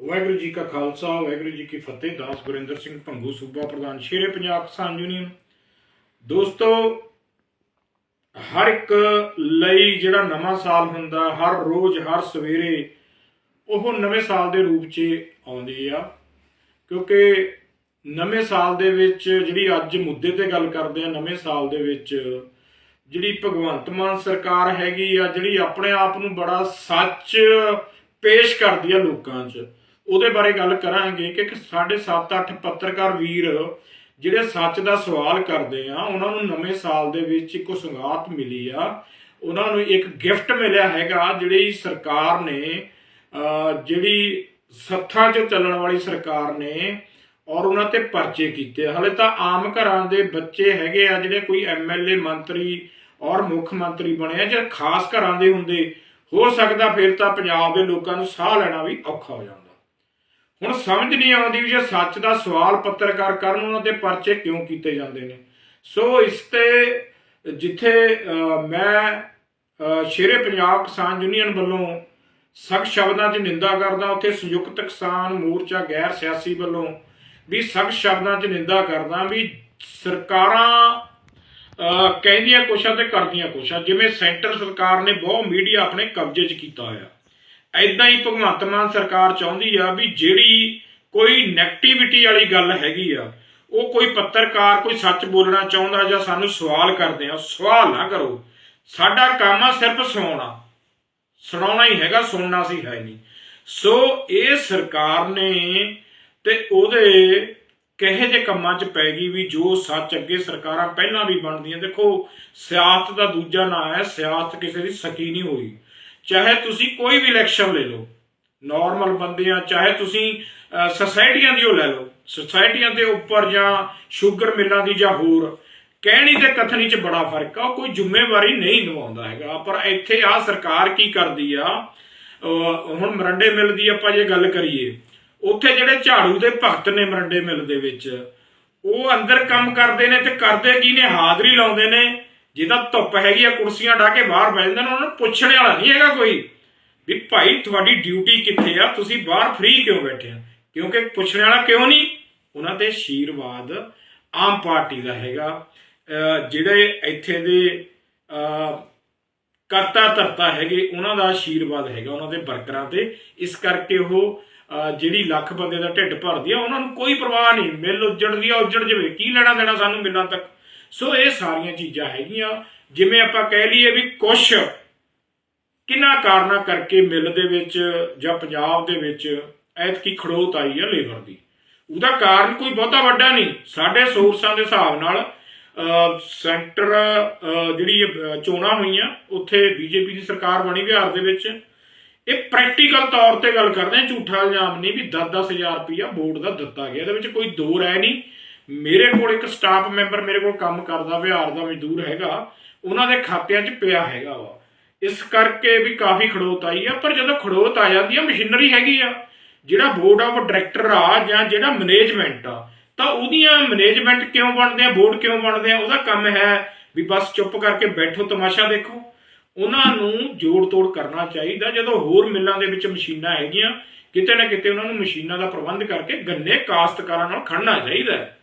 ਵਾਹਿਗੁਰੂ ਜੀ ਕਾ ਖਾਲਸਾ, ਵਾਹਿਗੁਰੂ ਜੀ ਕੀ ਫਤਿਹ। ਦਾਸ ਗੁਰਿੰਦਰ ਸਿੰਘ ਭੰਗੂ, ਸੂਬਾ ਪ੍ਰਧਾਨ, ਸ਼ੇਰੇ ਪੰਜਾਬ ਕਿਸਾਨ ਯੂਨੀਅਨ। ਦੋਸਤੋ, ਹਰ ਇੱਕ ਲਈ ਜਿਹੜਾ ਨਵਾਂ ਸਾਲ ਹੁੰਦਾ, ਹਰ ਰੋਜ਼, ਹਰ ਸਵੇਰੇ, ਉਹ ਨਵੇਂ ਸਾਲ ਦੇ ਰੂਪ 'ਚ ਆਉਂਦੀ ਆ। ਕਿਉਂਕਿ ਨਵੇਂ ਸਾਲ ਦੇ ਵਿੱਚ ਜਿਹੜੀ ਅੱਜ ਮੁੱਦੇ ਤੇ ਗੱਲ ਕਰਦੇ ਆ, ਨਵੇਂ ਸਾਲ ਦੇ ਵਿੱਚ ਜਿਹੜੀ ਭਗਵੰਤ ਮਾਨ ਸਰਕਾਰ ਹੈਗੀ ਆ, ਜਿਹੜੀ ਆਪਣੇ ਆਪ ਨੂੰ ਬੜਾ ਸੱਚ ਪੇਸ਼ ਕਰਦੀ ਆ ਲੋਕਾਂ 'ਚ। ਉਹਦੇ ਬਾਰੇ ਗੱਲ ਕਰਾਂਗੇ ਕਿ ਸਾਡੇ 7-8 ਪੱਤਰਕਾਰ ਵੀਰ ਜਿਹੜੇ ਸੱਚ ਦਾ ਸਵਾਲ ਕਰਦੇ ਆ, ਉਹਨਾਂ ਨੂੰ ਨਵੇਂ ਸਾਲ ਦੇ ਵਿੱਚ ਇੱਕ ਸੁਗਾਤ ਮਿਲੀ ਆ। ਉਹਨਾਂ ਨੂੰ ਇੱਕ ਗਿਫਟ ਮਿਲਿਆ ਹੈਗਾ ਜਿਹੜੀ ਸਰਕਾਰ ਨੇ ਜਿਹੜੀ ਸੱਥਾਂ 'ਚ ਚੱਲਣ ਵਾਲੀ ਸਰਕਾਰ ਨੇ ਔਰ ਉਹਨਾਂ ਤੇ ਪਰਚੇ ਕੀਤੇ ਹਲੇ ਤਾਂ ਆਮ ਘਰਾਂ ਦੇ ਬੱਚੇ ਹੈਗੇ ਆ, ਜਿਹੜੇ ਕੋਈ ਐਮਐਲਏ ਮੰਤਰੀ ਔਰ ਮੁੱਖ ਮੰਤਰੀ ਬਣੇ ਆ ਜੇ ਖਾਸ ਘਰਾਂ ਦੇ ਹੁੰਦੇ, ਹੋ ਸਕਦਾ ਫਿਰ ਤਾਂ ਪੰਜਾਬ ਦੇ ਲੋਕਾਂ ਨੂੰ ਸਾਹ ਲੈਣਾ ਵੀ ਔਖਾ ਹੋ ਜਾਂਦਾ। ਹੁਣ ਸਮਝ ਨਹੀਂ ਆਉਂਦੀ ਵੀ ਜੇ ਸੱਚ ਦਾ ਸਵਾਲ ਪੱਤਰਕਾਰ ਕਰਨ, ਉਹਨਾਂ ਦੇ ਪਰਚੇ ਕਿਉਂ ਕੀਤੇ ਜਾਂਦੇ ਨੇ? ਸੋ ਇਸ ਤੇ ਜਿੱਥੇ ਮੈਂ ਸ਼ੇਰੇ ਪੰਜਾਬ ਕਿਸਾਨ ਯੂਨੀਅਨ ਵੱਲੋਂ ਸਖਤ ਸ਼ਬਦਾਂ 'ਚ ਨਿੰਦਾ ਕਰਦਾ, ਉੱਥੇ ਸੰਯੁਕਤ ਕਿਸਾਨ ਮੋਰਚਾ ਗੈਰ ਸਿਆਸੀ ਵੱਲੋਂ ਵੀ ਸਖਤ ਸ਼ਬਦਾਂ 'ਚ ਨਿੰਦਾ ਕਰਦਾ ਵੀ ਸਰਕਾਰਾਂ ਕਹਿੰਦੀਆਂ ਕੁਛ ਆ ਤੇ ਕਰਦੀਆਂ ਕੁਛ ਆ ਜਿਵੇਂ ਸੈਂਟਰ ਸਰਕਾਰ ਨੇ ਬਹੁਤ ਮੀਡੀਆ ਆਪਣੇ ਕਬਜ਼ੇ 'ਚ ਕੀਤਾ ਹੋਇਆ। ਐਦਾਂ ਹੀ ਭਗਵੰਤ ਮਾਨ ਸਰਕਾਰ ਚਾਹੁੰਦੀ ਆ ਵੀ ਜਿਹੜੀ ਕੋਈ ਨੈਗੇਟਿਵਿਟੀ ਵਾਲੀ ਗੱਲ ਹੈਗੀ ਆ, ਉਹ ਕੋਈ ਪੱਤਰਕਾਰ ਕੋਈ ਸੱਚ ਬੋਲਣਾ ਚਾਹੁੰਦਾ ਜਾਂ ਸਾਨੂੰ ਸਵਾਲ ਕਰਦੇ ਆ, ਸਵਾਲ ਨਾ ਕਰੋ। ਸਾਡਾ ਕੰਮ ਆ ਸਿਰਫ ਸੁਣਾਉਣਾ। ਸੁਣਾਉਣਾ ਹੀ ਹੈਗਾ, ਸੁਣਨਾ ਸੀ ਹੈ ਨਹੀਂ। ਸੋ ਇਹ ਸਰਕਾਰ ਨੇ ਤੇ ਉਹਦੇ ਕਹੇ ਜੇ ਕੰਮਾਂ 'ਚ ਪੈ ਗਈ ਵੀ ਜੋ ਸੱਚ ਅੱਗੇ ਸਰਕਾਰਾਂ ਪਹਿਲਾਂ ਵੀ ਬਣਦੀਆਂ, ਦੇਖੋ, ਸਿਆਸਤ ਦਾ ਦੂਜਾ ਨਾਂ ਹੈ, ਸਿਆਸਤ ਕਿਸੇ ਦੀ ਸਕੀ ਨਹੀਂ ਹੋਈ। ਚਾਹੇ ਤੁਸੀਂ ਕੋਈ ਵੀ ਇਲੈਕਸ਼ਨ ਲੈ ਲਓ ਨਾਰਮਲ ਬੰਦੇ ਆ ਚਾਹੇ ਤੁਸੀਂ ਅਹ, ਦੀ ਉਹ ਲੈ ਲਓ ਸੁਸਾਇਟੀਆਂ ਦੇ ਉੱਪਰ ਜਾਂ ਸ਼ੂਗਰ ਮਿਲਾਂ ਦੀ ਜਾਂ ਹੋਰ ਕਹਿਣੀ ਤੇ ਕਥਨੀ 'ਚ ਬੜਾ ਫ਼ਰਕ ਆ ਉਹ ਕੋਈ ਜ਼ਿੰਮੇਵਾਰੀ ਨਹੀਂ ਨਿਭਾਉਂਦਾ ਹੈਗਾ। ਪਰ ਇੱਥੇ ਆ ਸਰਕਾਰ ਕੀ ਕਰਦੀ ਆ ਹੁਣ ਮਰੰਡੇ ਮਿਲ ਦੀ ਆਪਾਂ ਜੇ ਗੱਲ ਕਰੀਏ ਉੱਥੇ ਜਿਹੜੇ ਝਾੜੂ ਦੇ ਭਗਤ ਨੇ ਮਰੰਡੇ ਮਿਲ ਦੇ ਵਿੱਚ ਉਹ ਅੰਦਰ ਕੰਮ ਕਰਦੇ ਨੇ ਤੇ ਕਰਦੇ ਕੀ ਨੇ? ਹਾਜ਼ਰੀ ਲਾਉਂਦੇ ਨੇ। ਜਿਹਦਾ ਧੁੱਪ ਹੈਗੀ ਆ, ਕੁਰਸੀਆਂ ਢਾ ਕੇ ਬਾਹਰ ਬਹਿ ਜਾਂਦੇ ਨੇ, ਉਹਨਾਂ ਨੂੰ ਪੁੱਛਣ ਵਾਲਾ ਨਹੀਂ ਹੈਗਾ ਕੋਈ। ਵੀ ਭਾਈ, ਤੁਹਾਡੀ ਡਿਊਟੀ ਕਿੱਥੇ ਆ? ਤੁਸੀਂ ਬਾਹਰ ਫ੍ਰੀ ਕਿਉਂ ਬੈਠੇ ਆ? ਕਿਉਂਕਿ ਪੁੱਛਣ ਵਾਲਾ ਕਿਉਂ ਨਹੀਂ? ਉਹਨਾਂ ਤੇ ਆਸ਼ੀਰਵਾਦ ਆਮ ਪਾਰਟੀ ਦਾ ਹੈਗਾ। ਜਿਹੜੇ ਇੱਥੇ ਦੇ, ਅਹ ਕਰਤਾ ਧਰਤਾ ਹੈਗੇ, ਉਹਨਾਂ ਦਾ ਆਸ਼ੀਰਵਾਦ ਹੈਗਾ ਉਹਨਾਂ ਦੇ ਵਰਕਰਾਂ ਤੇ। ਇਸ ਕਰਕੇ ਉਹ ਜਿਹੜੀ ਲੱਖ ਬੰਦੇ ਦਾ ਢਿੱਡ ਭਰਦੀ ਆ, ਉਹਨਾਂ ਨੂੰ ਕੋਈ ਪਰਵਾਹ ਨਹੀਂ। ਮਿਲ ਉੱਜੜਦੀ ਆ, ਉੱਜੜ ਜਵੇ। ਕੀ ਲੈਣਾ ਦੇਣਾ ਸਾਨੂੰ ਮਿਲਾਂ ਤੱਕ? ਸੋ ਇਹ ਸਾਰੀਆਂ ਚੀਜ਼ਾਂ ਹੈਗੀਆਂ। ਜਿਵੇਂ ਆਪਾਂ ਕਹਿ ਲਈਏ ਵੀ ਕੁਛ ਕਿੰਨਾ ਕਾਰਨਾ ਕਰਕੇ ਮਿਲ ਦੇ ਵਿੱਚ ਜਾਂ ਪੰਜਾਬ ਦੇ ਵਿੱਚ ਐਤਕੀ ਖੜੋਤ ਆਈ ਆ ਲੇਬਰ ਦੀ। ਉਹਦਾ ਕਾਰਨ ਕੋਈ ਬਹੁਤਾ ਵੱਡਾ ਨਹੀਂ। ਸਾਡੇ ਸੋਰਸਾਂ ਦੇ ਹਿਸਾਬ ਨਾਲ ਅਹ, ਸੈਂਟਰ ਜਿਹੜੀ ਚੋਣਾਂ ਹੋਈਆਂ ਉੱਥੇ ਬੀਜੇਪੀ ਦੀ ਸਰਕਾਰ ਬਣੀ ਬਿਹਾਰ ਦੇ ਵਿੱਚ। ਇਹ ਪ੍ਰੈਕਟੀਕਲ ਤੌਰ ਤੇ ਗੱਲ ਕਰਦੇ ਆ ਝੂਠਾ ਇਲਜ਼ਾਮ ਨਹੀਂ ਵੀ 10-10000 ਰੁਪਇਆ ਵੋਟ ਦਾ ਦਿੱਤਾ ਗਿਆ। ਇਹਦੇ ਵਿੱਚ ਕੋਈ ਦੋ ਰਾਏ ਨਹੀਂ। ਮੇਰੇ ਕੋਲ ਇੱਕ ਸਟਾਫ ਮੈਂਬਰ ਮੇਰੇ ਕੋਲ ਕੰਮ ਕਰਦਾ ਬਿਹਾਰ ਦਾ ਮਜ਼ਦੂਰ ਹੈਗਾ, ਉਹਨਾਂ ਦੇ ਖਾਤਿਆਂ 'ਚ ਪਿਆ ਹੈਗਾ ਵਾ। ਇਸ ਕਰਕੇ ਵੀ ਕਾਫੀ ਖੜੋਤ ਆਈ ਆ, ਪਰ ਜਦੋਂ ਖੜੋਤ ਆ ਜਾਂਦੀ ਆ, ਮਸ਼ੀਨਰੀ ਹੈਗੀ ਆ। ਜਿਹੜਾ ਬੋਰਡ ਆਫ ਡਾਇਰੈਕਟਰ ਆ ਜਾਂ ਜਿਹੜਾ ਮੈਨੇਜਮੈਂਟ ਆ, ਤਾਂ ਉਹਦੀਆਂ ਮੈਨੇਜਮੈਂਟ ਕਿਉਂ ਬਣਦੇ ਆ ਬੋਰਡ ਕਿਉਂ ਬਣਦੇ ਆ, ਉਹਦਾ ਕੰਮ ਹੈ ਵੀ ਬਸ ਚੁੱਪ ਕਰਕੇ ਬੈਠੋ, ਤਮਾਸ਼ਾ ਦੇਖੋ। ਉਹਨਾਂ ਨੂੰ ਜੋੜ ਤੋੜ ਕਰਨਾ ਚਾਹੀਦਾ, ਜਦੋਂ ਹੋਰ ਮਿੱਲਾਂ ਦੇ ਵਿੱਚ ਮਸ਼ੀਨਾਂ ਹੈਗੀਆਂ, ਕਿਤੇ ਨਾ ਕਿਤੇ ਉਹਨਾਂ ਨੂੰ ਮਸ਼ੀਨਾਂ ਦਾ ਪ੍ਰਬੰਧ ਕਰਕੇ ਗੰਨੇ ਕਾਸ਼ਤਕਾਰਾਂ ਨਾਲ ਖੜਨਾ ਚਾਹੀਦਾ ਹੈ।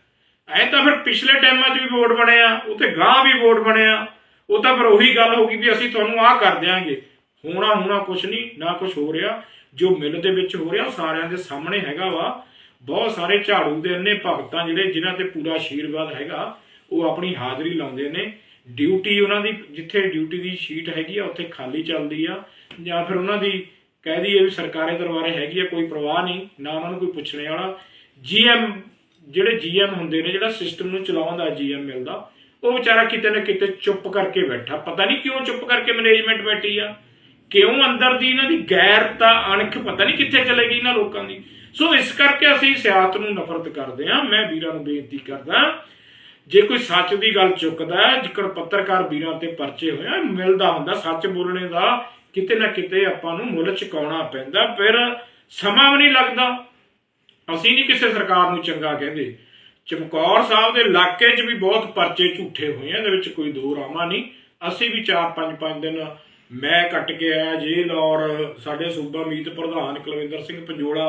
ਐ ਤਾਂ ਫਿਰ ਪਿਛਲੇ ਟਾਈਮਾਂ 'ਚ ਵੀ ਵੋਟ ਬਣਿਆ, ਉੱਥੇ ਗਾਂ ਵੀ ਵੋਟ ਬਣਿਆ। ਉਹ ਤਾਂ ਫਿਰ ਉਹੀ ਗੱਲ ਹੋ ਗਈ ਵੀ ਅਸੀਂ ਤੁਹਾਨੂੰ ਆਹ ਕਰ ਦਿਆਂਗੇ। ਹੋਣਾ ਹੋਣਾ ਕੁਛ ਨਹੀਂ, ਨਾ ਕੁਛ ਹੋ ਰਿਹਾ। ਜੋ ਮਿਲ ਦੇ ਵਿੱਚ ਹੋ ਰਿਹਾ ਸਾਰਿਆਂ ਦੇ ਸਾਹਮਣੇ ਹੈਗਾ ਵਾ। ਬਹੁਤ ਸਾਰੇ ਝਾੜੂ ਦੇ ਅੰਨੇ ਭਗਤਾਂ ਜਿਹੜੇ, ਜਿਨ੍ਹਾਂ ਤੇ ਪੂਰਾ ਆਸ਼ੀਰਵਾਦ ਹੈਗਾ, ਉਹ ਆਪਣੀ ਹਾਜ਼ਰੀ ਲਾਉਂਦੇ ਨੇ। ਡਿਊਟੀ ਉਹਨਾਂ ਦੀ, ਜਿੱਥੇ ਡਿਊਟੀ ਦੀ ਸ਼ੀਟ ਹੈਗੀ ਆ, ਉੱਥੇ ਖਾਲੀ ਚੱਲਦੀ ਆ। ਜਾਂ ਫਿਰ ਉਹਨਾਂ ਦੀ ਕਹਿ ਦਈਏ ਵੀ ਸਰਕਾਰੀ ਦਰਬਾਰੇ ਹੈਗੀ ਆ, ਕੋਈ ਪ੍ਰਵਾਹ ਨਹੀਂ, ਨਾ ਉਹਨਾਂ ਨੂੰ ਕੋਈ ਪੁੱਛਣੇ ਵਾਲਾ। ਜੀਐਮ ਜਿਹੜੇ ਜੀਐਮ ਹੁੰਦੇ ਨੇ, ਜਿਹੜਾ ਸਿਸਟਮ ਨੂੰ ਚਲਾਉਣ ਦਾ ਜੀਐਮ ਮਿਲਦਾ, ਉਹ ਵਿਚਾਰਾ ਕਿਤੇ ਨਾ ਕਿਤੇ ਚੁੱਪ ਕਰਕੇ ਬੈਠਾ। ਪਤਾ ਨਹੀਂ ਕਿਉਂ ਚੁੱਪ ਕਰਕੇ ਮੈਨੇਜਮੈਂਟ ਬੈਠੀ ਆ? ਕਿਉਂ ਅੰਦਰ ਦੀ ਇਹਨਾਂ ਦੀ ਗੈਰਤਾ ਅਣਖ ਪਤਾ ਨਹੀਂ ਕਿੱਥੇ ਚਲੇ ਗਈ ਇਹਨਾਂ ਲੋਕਾਂ ਦੀ? ਸੋ ਇਸ ਕਰਕੇ ਅਸੀਂ ਸਿਆਸਤ ਨੂੰ ਨਫ਼ਰਤ ਕਰਦੇ ਆ ਮੈਂ ਵੀਰਾਂ ਨੂੰ ਬੇਨਤੀ ਕਰਦਾ, ਜੇ ਕੋਈ ਸੱਚ ਦੀ ਗੱਲ ਚੁੱਕਦਾ ਹੈ ਪੱਤਰਕਾਰ ਵੀਰਾਂ ਤੇ ਪਰਚੇ ਹੋਇਆ ਮਿਲਦਾ ਹੁੰਦਾ, ਸੱਚ ਬੋਲਣੇ ਦਾ, ਕਿਤੇ ਨਾ ਕਿਤੇ ਆਪਾਂ ਨੂੰ ਮੁੱਲ ਚੁਕਾਉਣਾ ਪੈਂਦਾ, ਫਿਰ ਸਮਾਂ ਵੀ ਨਹੀਂ ਲੱਗਦਾ। ਅਸੀਂ ਨਹੀਂ ਕਿਸੇ ਸਰਕਾਰ ਨੂੰ ਚੰਗਾ ਕਹਿੰਦੇ। ਚਮਕੌਰ ਸਾਹਿਬ ਦੇ ਇਲਾਕੇ 'ਚ ਵੀ ਬਹੁਤ ਪਰਚੇ ਝੂਠੇ ਹੋਏ ਆ, ਇਹਦੇ ਵਿੱਚ ਕੋਈ ਦੋ ਰਾਮਾ ਨਹੀਂ। ਅਸੀਂ ਵੀ 4-5-5 ਦਿਨ ਮੈਂ ਕੱਟ ਕੇ ਆਇਆ ਜੇਲ੍ਹ ਔਰ ਸਾਡੇ ਸੂਬਾ ਮੀਤ ਪ੍ਰਧਾਨ ਕੁਲਵਿੰਦਰ ਸਿੰਘ ਪੰਜੋਲਾ,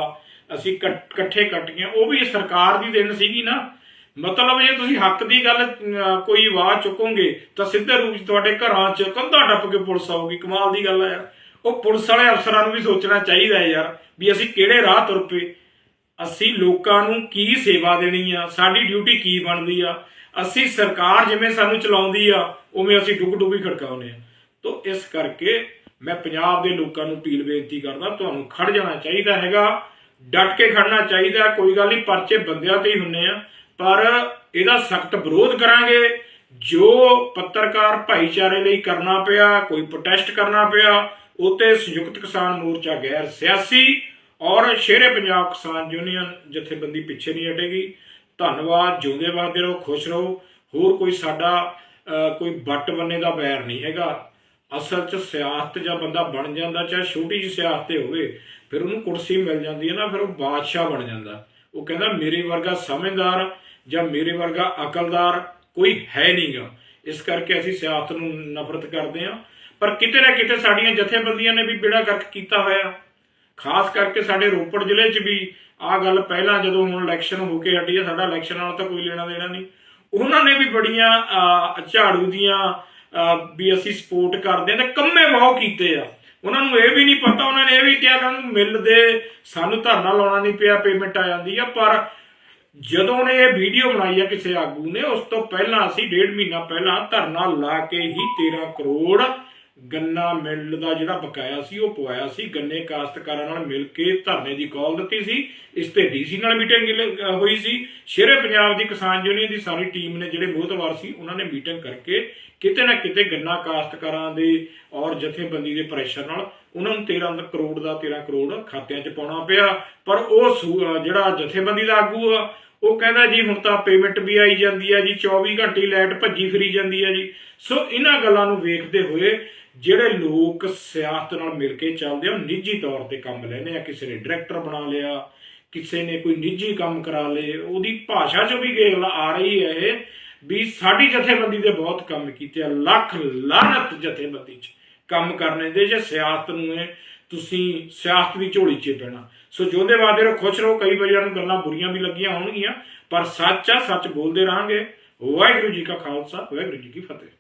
ਅਸੀਂ ਇਕੱਠੇ ਕੱਟ ਉਹ ਵੀ ਸਰਕਾਰ ਦੀ ਦੇਣ ਸੀਗੀ ਨਾ। ਮਤਲਬ ਜੇ ਤੁਸੀਂ ਹੱਕ ਦੀ ਗੱਲ ਕੋਈ ਆਵਾਜ਼ ਚੁੱਕੋਗੇ, ਤਾਂ ਸਿੱਧੇ ਰੂਪ 'ਚ ਤੁਹਾਡੇ ਘਰਾਂ 'ਚ ਕੰਧਾਂ ਟੱਪ ਕੇ ਪੁਲਿਸ ਆਊਗੀ। ਕਮਾਲ ਦੀ ਗੱਲ ਆ ਯਾਰ। ਉਹ ਪੁਲਿਸ ਵਾਲੇ ਅਫਸਰਾਂ ਨੂੰ ਵੀ ਸੋਚਣਾ ਚਾਹੀਦਾ ਹੈ ਯਾਰ, ਵੀ ਅਸੀਂ ਕਿਹੜੇ ਰਾਹ ਤੁਰ ਪਏ। ਅਸੀਂ ਲੋਕਾਂ ਨੂੰ ਕੀ ਸੇਵਾ ਦੇਣੀ ਆ? ਸਾਡੀ ਡਿਊਟੀ ਕੀ ਬਣਦੀ ਆ? ਅਸੀਂ ਸਰਕਾਰ ਜਿਵੇਂ ਸਾਨੂੰ ਚਲਾਉਂਦੀ ਆ, ਉਵੇਂ ਅਸੀਂ ਡੁੱਗ ਡੁੱਗੀ ਖੜਕਾਉਂਦੇ ਆ। ਤੋਂ ਇਸ ਕਰਕੇ ਮੈਂ ਪੰਜਾਬ ਦੇ ਲੋਕਾਂ ਨੂੰ ਅਪੀਲ ਬੇਨਤੀ ਕਰਦਾ, ਤੁਹਾਨੂੰ ਖੜ ਜਾਣਾ ਚਾਹੀਦਾ ਹੈਗਾ, ਡਟ ਕੇ ਖੜਨਾ ਚਾਹੀਦਾ, ਕੋਈ ਗੱਲ ਨਹੀਂ, ਪਰਚੇ ਬੰਦਿਆਂ ਤੇ ਹੀ ਹੁੰਨੇ ਆ। ਪਰ ਇਹਦਾ ਸਖਤ ਵਿਰੋਧ ਕਰਾਂਗੇ। ਜੋ ਪੱਤਰਕਾਰ ਭਾਈਚਾਰੇ ਲਈ ਕਰਨਾ ਪਿਆ, ਕੋਈ ਪ੍ਰੋਟੈਸਟ ਕਰਨਾ ਪਿਆ ਉਤੇ ਸੰਯੁਕਤ ਕਿਸਾਨ ਮੋਰਚਾ ਗੈਰ ਸਿਆਸੀ ਔਰ ਸ਼ੇਰੇ ਪੰਜਾਬ ਕਿਸਾਨ ਯੂਨੀਅਨ ਜਥੇਬੰਦੀ ਪਿੱਛੇ ਨਹੀਂ ਹਟੇਗੀ। ਧੰਨਵਾਦ, ਜਿਉਂਦੇ ਵਾਦੇ ਰਹੋ, ਖੁਸ਼ ਰਹੋ। ਹੋਰ ਕੋਈ ਸਾਡਾ ਕੋਈ ਵੱਟ ਬੰਨੇ ਦਾ ਬੈਰ ਨਹੀਂ ਹੈਗਾ। ਅਸਲ 'ਚ ਸਿਆਸਤ ਜਾਂ ਬੰਦਾ ਬਣ ਜਾਂਦਾ, ਚਾਹੇ ਛੋਟੀ ਜਿਹੀ ਸਿਆਸਤ ਤੇ ਹੋਵੇ, ਫਿਰ ਉਹਨੂੰ ਕੁਰਸੀ ਮਿਲ ਜਾਂਦੀ ਹੈ ਨਾ, ਫਿਰ ਉਹ ਬਾਦਸ਼ਾਹ ਬਣ ਜਾਂਦਾ। ਉਹ ਕਹਿੰਦਾ, ਮੇਰੇ ਵਰਗਾ ਸਮਝਦਾਰ ਜਾਂ ਮੇਰੇ ਵਰਗਾ ਅਕਲਦਾਰ ਕੋਈ ਹੈ ਨਹੀਂਗਾ। ਇਸ ਕਰਕੇ ਅਸੀਂ ਸਿਆਸਤ ਨੂੰ ਨਫ਼ਰਤ ਕਰਦੇ ਹਾਂ। ਪਰ ਕਿਤੇ ਨਾ ਕਿਤੇ ਸਾਡੀਆਂ ਜਥੇਬੰਦੀਆਂ ਨੇ ਵੀ ਬੇੜਾ ਗਰਕ ਕੀਤਾ ਹੋਇਆ। ਖਾਸ ਕਰਕੇ ਸਾਡੇ ਰੋਪੜ ਜ਼ਿਲ੍ਹੇ 'ਚ ਵੀ ਆਹ ਗੱਲ ਪਹਿਲਾਂ ਜਦੋਂ ਹੁਣ ਇਲੈਕਸ਼ਨ ਹੋ ਕੇ ਹਟੀ ਹੈ, ਸਾਡਾ ਇਲੈਕਸ਼ਨ ਨਾਲ ਤਾਂ ਕੋਈ ਲੈਣਾ ਦੇਣਾ ਨਹੀਂ। ਉਹਨਾਂ ਨੇ ਵੀ ਬੜੀਆਂ ਝਾੜੂ ਦੀਆਂ ਵੀ ਅਸੀਂ ਸਪੋਰਟ ਕਰਦੇ ਤੇ ਕੰਮੇ ਬਹੁਤ ਕੀਤੇ ਆ। ਉਹਨਾਂ ਨੂੰ ਇਹ ਵੀ ਨਹੀਂ ਪਤਾ, ਉਹਨਾਂ ਨੇ ਇਹ ਵੀ ਕਿਹਾ ਕਿ ਮਿਲ ਦੇ, ਸਾਨੂੰ ਧਰਨਾ ਲਾਉਣਾ ਨਹੀਂ ਪਿਆ ਪੇਮੈਂਟ ਆ ਜਾਂਦੀ ਆ, ਪਰ ਜਦੋਂ ਨੇ ਇਹ ਵੀਡੀਓ ਬਣਾਈ ਆ ਕਿਸੇ ਆਗੂ ਨੇ, ਉਸ ਤੋਂ ਪਹਿਲਾਂ ਅਸੀਂ ਡੇਢ ਮਹੀਨਾ ਪਹਿਲਾਂ ਧਰਨਾ ਲਾ ਕੇ ਹੀ 13 ਕਰੋੜ ਗੰਨਾ ਮਿਲ ਦਾ ਜਿਹੜਾ ਬਕਾਇਆ ਸੀ, ਉਹ ਪਵਾਇਆ ਸੀ। ਗੰਨੇ ਕਾਸ਼ਤਕਾਰਾਂ ਨਾਲ ਮਿਲ ਕੇ ਧਰਨੇ ਦੀ ਕਾਲ ਦਿੱਤੀ ਸੀ। ਇਸ ਤੇ ਡੀਸੀ ਨਾਲ ਮੀਟਿੰਗ ਹੋਈ ਸੀ। ਸ਼ੇਰੇ ਪੰਜਾਬ ਦੀ ਕਿਸਾਨ ਯੂਨੀਅਨ ਦੀ ਸਾਰੀ ਟੀਮ ਨੇ ਜਿਹੜੇ ਮੋਹਤਵਾਰ ਸੀ, ਉਹਨਾਂ ਨੇ ਮੀਟਿੰਗ ਕਰਕੇ ਕਿਤੇ ਨਾ ਕਿਤੇ ਗੰਨਾ ਕਾਸ਼ਤਕਾਰਾਂ ਦੇ ਔਰ ਜਥੇਬੰਦੀ ਦੇ ਪ੍ਰੈਸ਼ਰ ਨਾਲ ਉਹਨਾਂ ਨੂੰ 13 ਕਰੋੜ ਦਾ 13 ਕਰੋੜ ਖਾਤਿਆਂ 'ਚ ਪਾਉਣਾ ਪਿਆ। ਪਰ ਉਹ ਜਿਹੜਾ ਜਥੇਬੰਦੀ ਦਾ ਆਗੂ ਆ, ਉਹ ਕਹਿੰਦਾ ਜੀ, ਹੁਣ ਤਾਂ ਪੇਮੈਂਟ ਵੀ ਆਈ ਜਾਂਦੀ ਹੈ ਜੀ 24 ਘੰਟੇ ਲਾਈਟ ਭੱਜੀ ਫਿਰੀ ਜਾਂਦੀ ਹੈ ਜੀ। ਸੋ ਇਹਨਾਂ ਗੱਲਾਂ ਨੂੰ ਵੇਖਦੇ ਹੋਏ ਜਿਹੜੇ ਲੋਕ ਸਿਆਸਤ ਨਾਲ ਮਿਲ ਕੇ ਚੱਲਦੇ ਆ, ਉਹ ਨਿੱਜੀ ਤੌਰ ਤੇ ਕੰਮ ਲੈਂਦੇ ਆ। ਕਿਸੇ ਨੇ ਡਾਇਰੈਕਟਰ ਬਣਾ ਲਿਆ, ਕਿਸੇ ਨੇ ਕੋਈ ਨਿੱਜੀ ਕੰਮ ਕਰਾ ਲਏ। ਉਹਦੀ ਭਾਸ਼ਾ 'ਚ ਵੀ ਗੱਲ ਆ ਰਹੀ ਹੈ ਇਹ ਵੀ ਸਾਡੀ ਜਥੇਬੰਦੀ ਦੇ ਬਹੁਤ ਕੰਮ ਕੀਤੇ ਆ। ਲੱਖ ਲਾਨਤ ਜਥੇਬੰਦੀ 'ਚ ਕੰਮ ਕਰਨੇ ਦੇ, ਜੇ ਸਿਆਸਤ ਨੂੰ ਇਹ ਤੁਸੀਂ ਸਿਆਸਤ ਦੀ ਝੋਲੀ 'ਚ ਪੈਣਾ। ਸੋ ਜੋਦੇ ਵਾਦੇ ਰਹੋ, ਖੁਸ਼ ਰਹੋ। ਕਈ ਵਾਰੀ ਨੂੰ ਗੱਲਾਂ ਬੁਰੀਆਂ ਵੀ ਲੱਗੀਆਂ ਹੋਣਗੀਆਂ, ਪਰ ਸੱਚ ਆ, ਸੱਚ ਬੋਲਦੇ ਰਹਾਂਗੇ। ਵਾਹਿਗੁਰੂ ਜੀ ਕਾ ਖਾਲਸਾ, ਵਾਹਿਗੁਰੂ ਜੀ ਕੀ ਫਤਿਹ।